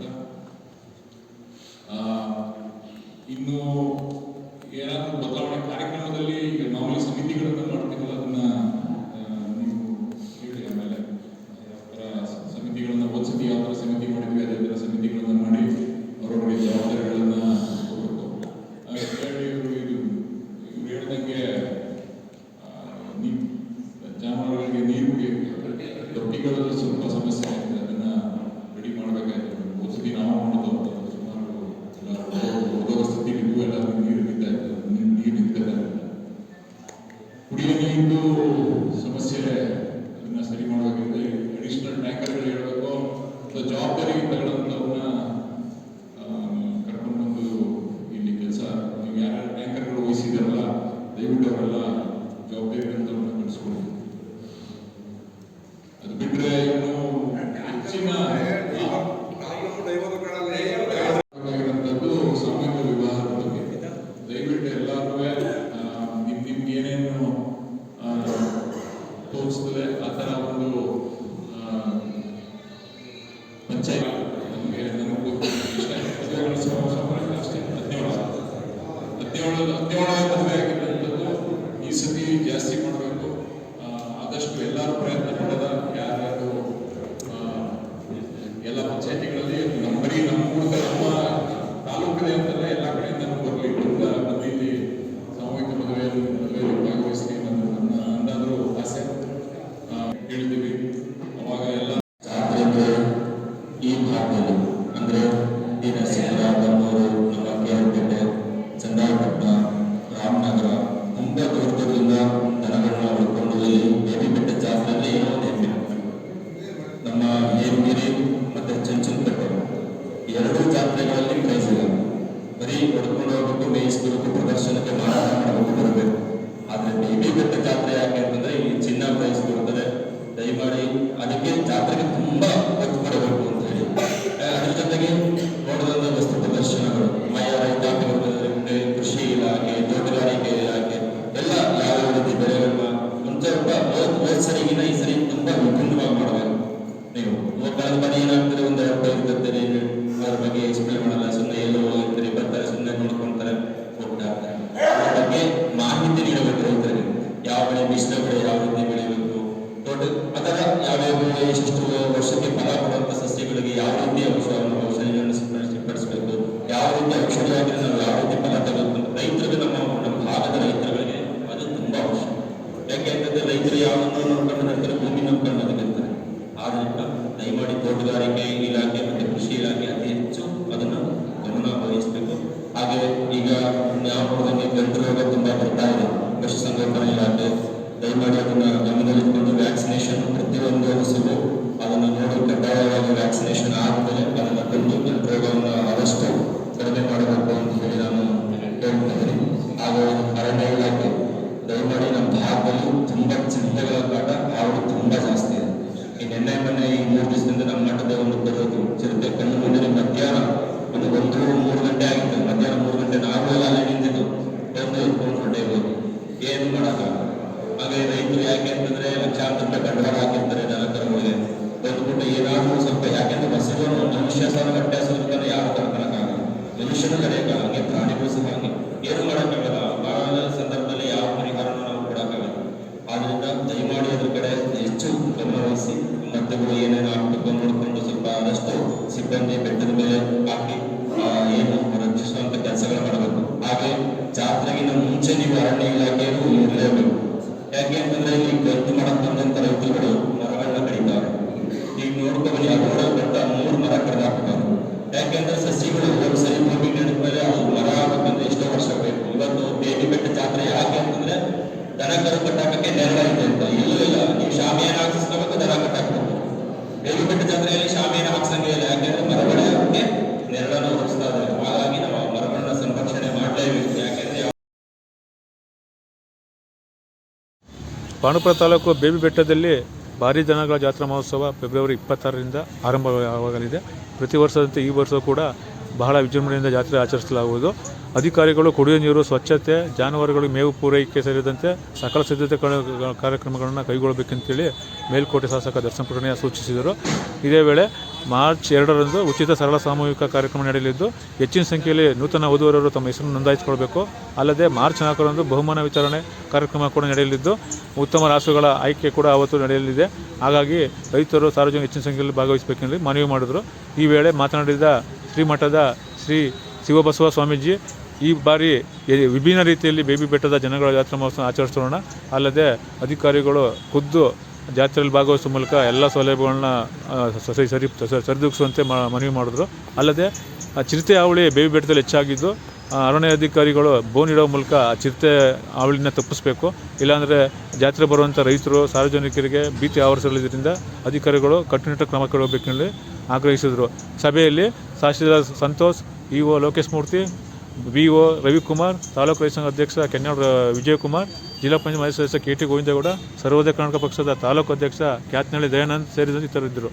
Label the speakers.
Speaker 1: ಅಂತ ಇನ್ನು ಏನಾದರೂ ಬದಲಾವಣೆ ಕಾರ್ಯಕ್ರಮದಲ್ಲಿ ಈಗ ಮಾಮೂಲಿ ಸಮಿತಿಗಳನ್ನು ಮಾಡ್ತೀವಲ್ಲ ಅದನ್ನ ರೂಪಿಸುತ್ತದೆ ಆ ತರ ಒಂದು ಹದಿನೇಳು ಹದಿನೇಳು. ಈ ಜಾಸ್ತಿ ಮಾಡಬೇಕು. ಆದಷ್ಟು ಎಲ್ಲರೂ ಪ್ರಯತ್ನ ಎಲ್ಲ ಪಂಚಾಯತಿಗಳಲ್ಲಿ ನಮ್ಮ ನಮ್ಮ
Speaker 2: ಈ ಭಾಗದಲ್ಲಿ ಅಂದರೆ ಈ ನರಸೀಪುರ ಬನ್ನೂರು ನಮ್ಮ ಕೇರಳಪೇಟೆ ರಾಮನಗರ ತುಂಬ ದೂರದವರಿಂದ ದನಗಳನ್ನ ಉಳ್ಕೊಂಡು ಹೋಗಿ ಬೇಬಿ ಬೆಟ್ಟ ಸಮಯದಲ್ಲಿ ಸಸ್ಯಗಳಿಗೆ ಯಾವ ರೀತಿ ಔಷಧವನ್ನು ಔಷಧಿಗಳನ್ನು ಸಿಂಪಡಿಸಬೇಕು ಯಾವ ರೀತಿ ಔಷಧಿಯಾಗಿ ನಾವು ನಮ್ಮ ನಮ್ಮ ಅದು ತುಂಬಾ ಅವಶ್ಯಕ ಯಾಕೆಂತಂದ್ರೆ ರೈತರು ಯಾವನ್ನೋ ನೋಡ್ಕೊಂಡು ನಡ್ತಾರೆ ಭೂಮಿ ನೋಡ್ಕೊಂಡು ಅದಕ್ಕಿರ್ತಾರೆ ಆದ್ರಿಂದ ತೋಟಗಾರಿಕೆ ಇಲಾಖೆ ಮತ್ತೆ ಕೃಷಿ ಇಲಾಖೆ ಅತಿ ಹೆಚ್ಚು ಅದನ್ನ ಗಮನ ಹಾಗೆ ಈಗ ನಾವು ಗಂಟು ರೋಗ ತುಂಬಾ ಬರ್ತಾ ದಯಮಾಡಿ ಅದನ್ನು ಗಮನದಲ್ಲಿಟ್ಟುಕೊಂಡು ವ್ಯಾಕ್ಸಿನೇಷನ್ ಪ್ರತಿಯೊಂದು ಹಸುವು ಅದನ್ನು ನೋಡಿ ಕಡ್ಡಾಯವಾಗಿ ವ್ಯಾಕ್ಸಿನೇಷನ್ ಆದಮೇಲೆ ಅದನ್ನು ತಂದು ಪ್ರಯೋಗವನ್ನು ಆದಷ್ಟು ಕಡಿಮೆ ಮಾಡಬೇಕು ಅಂತ ಹೇಳಿ ನಾನು ಹೇಳ್ತಿದ್ದೀನಿ ಹಾಗೂ ಅರಣ್ಯ ಇಲಾಖೆ, ದಯಮಾಡಿ ನಮ್ಮ ಭಾರತದಲ್ಲಿ ತುಂಬ ಚಿಂತೆಗಳ ಕಾಟ ಹಾಗೂ ತುಂಬ ಜಾಸ್ತಿ ಇದೆ. ಈ ನಿನ್ನೆ ಮೊನ್ನೆ ಈ ಮೂರು ದಿವಸ chance to
Speaker 3: ಭಾನುಪುರ ತಾಲೂಕು ಬೇಬಿ ಬೆಟ್ಟದಲ್ಲಿ ಭಾರಿ ದನಗಳ ಜಾತ್ರಾ ಮಹೋತ್ಸವ ಫೆಬ್ರವರಿ ಇಪ್ಪತ್ತಾರರಿಂದ ಆರಂಭವಾಗಲಿದೆ. ಪ್ರತಿ ವರ್ಷದಂತೆ ಈ ವರ್ಷ ಕೂಡ ಬಹಳ ವಿಜೃಂಭಣೆಯಿಂದ ಜಾತ್ರೆ ಆಚರಿಸಲಾಗುವುದು. ಅಧಿಕಾರಿಗಳು ಕುಡಿಯುವ ನೀರು, ಸ್ವಚ್ಛತೆ ಜಾನುವಾರುಗಳಿಗೆ ಮೇವು ಪೂರೈಕೆ ಸೇರಿದಂತೆ ಸಕಲ ಸಿದ್ಧತೆ ಕಾರ್ಯಕ್ರಮಗಳನ್ನು ಕೈಗೊಳ್ಳಬೇಕಂತೇಳಿ ಮೇಲ್ಕೋಟೆ ಶಾಸಕ ದರ್ಶನ ಪುಟಣಿಯ ಸೂಚಿಸಿದರು. ಇದೇ ವೇಳೆ ಮಾರ್ಚ್ ಎರಡರಂದು ಉಚಿತ ಸರಳ ಸಾಮೂಹಿಕ ಕಾರ್ಯಕ್ರಮ ನಡೆಯಲಿದ್ದು, ಹೆಚ್ಚಿನ ಸಂಖ್ಯೆಯಲ್ಲಿ ನೂತನ ಓದುವರರು ತಮ್ಮ ಹೆಸರನ್ನು ನೋಂದಾಯಿಸಿಕೊಳ್ಬೇಕು. ಅಲ್ಲದೆ ಮಾರ್ಚ್ ನಾಲ್ಕರಂದು ಬಹುಮಾನ ವಿತರಣೆ ಕಾರ್ಯಕ್ರಮ ಕೂಡ ನಡೆಯಲಿದ್ದು, ಉತ್ತಮ ರಾಸುಗಳ ಆಯ್ಕೆ ಕೂಡ ಅವತ್ತು ನಡೆಯಲಿದೆ. ಹಾಗಾಗಿ ರೈತರು ಸಾರ್ವಜನಿಕ ಹೆಚ್ಚಿನ ಸಂಖ್ಯೆಯಲ್ಲಿ ಭಾಗವಹಿಸಬೇಕೆಂದು ಮನವಿ ಮಾಡಿದರು. ಈ ವೇಳೆ ಮಾತನಾಡಿದ ಶ್ರೀಮಠದ ಶ್ರೀ ಶಿವಬಸವ ಸ್ವಾಮೀಜಿ ಈ ಬಾರಿ ವಿಭಿನ್ನ ರೀತಿಯಲ್ಲಿ ಬೇಬಿ ಬೆಟ್ಟದ ಜನಗಳ ಜಾತ್ರಾ ಮಹೋತ್ಸವ ಆಚರಿಸೋಣ. ಅಲ್ಲದೆ ಅಧಿಕಾರಿಗಳು ಖುದ್ದು ಜಾತ್ರೆಯಲ್ಲಿ ಭಾಗವಹಿಸುವ ಮೂಲಕ ಎಲ್ಲ ಸೌಲಭ್ಯಗಳನ್ನ ಸರಿ ಸರಿ ಸರಿದೂಗಿಸುವಂತೆ ಮನವಿ ಮಾಡಿದ್ರು. ಅಲ್ಲದೆ ಚಿರತೆ ಹಾವಳಿ ಬೇಬಿ ಬೆಟ್ಟದಲ್ಲಿ ಹೆಚ್ಚಾಗಿದ್ದು ಅರಣ್ಯ ಅಧಿಕಾರಿಗಳು ಬೋನ್ ಇಡೋ ಮೂಲಕ ಆ ಚಿರತೆ ಹಾವಳಿನ ತಪ್ಪಿಸಬೇಕು. ಇಲ್ಲಾಂದರೆ ಜಾತ್ರೆ ಬರುವಂಥ ರೈತರು, ಸಾರ್ವಜನಿಕರಿಗೆ ಭೀತಿ ಆವರಿಸಲಿದ್ದರಿಂದ ಅಧಿಕಾರಿಗಳು ಕಟ್ಟುನಿಟ್ಟ ಕ್ರಮ ಕೈಗೊಳ್ಳಬೇಕೆಂದು ಆಗ್ರಹಿಸಿದರು. ಸಭೆಯಲ್ಲಿ tahsildar Santosh E O Lokesh Murthy B O Ravikumar, taluk ರೈತ ಸಂಘ ಅಧ್ಯಕ್ಷ ಕೆನ್ನಾಡ್ ವಿಜಯಕುಮಾರ್, ಜಿಲ್ಲಾ ಪಂಚಾಯತ್ ಮಾಜಿ ಸದಸ್ಯ ಕೆ ಟಿ ಗೋವಿಂದಗೌಡ, ಸರ್ವೋದಯ ಕರ್ನಾಟಕ ಪಕ್ಷದ ತಾಲೂಕು ಅಧ್ಯಕ್ಷ ಕ್ಯಾತ್ನಳ್ಳಿ ದಯಾನಂದ್ ಸೇರಿದಂತೆ ಇತರರಿದ್ದರು.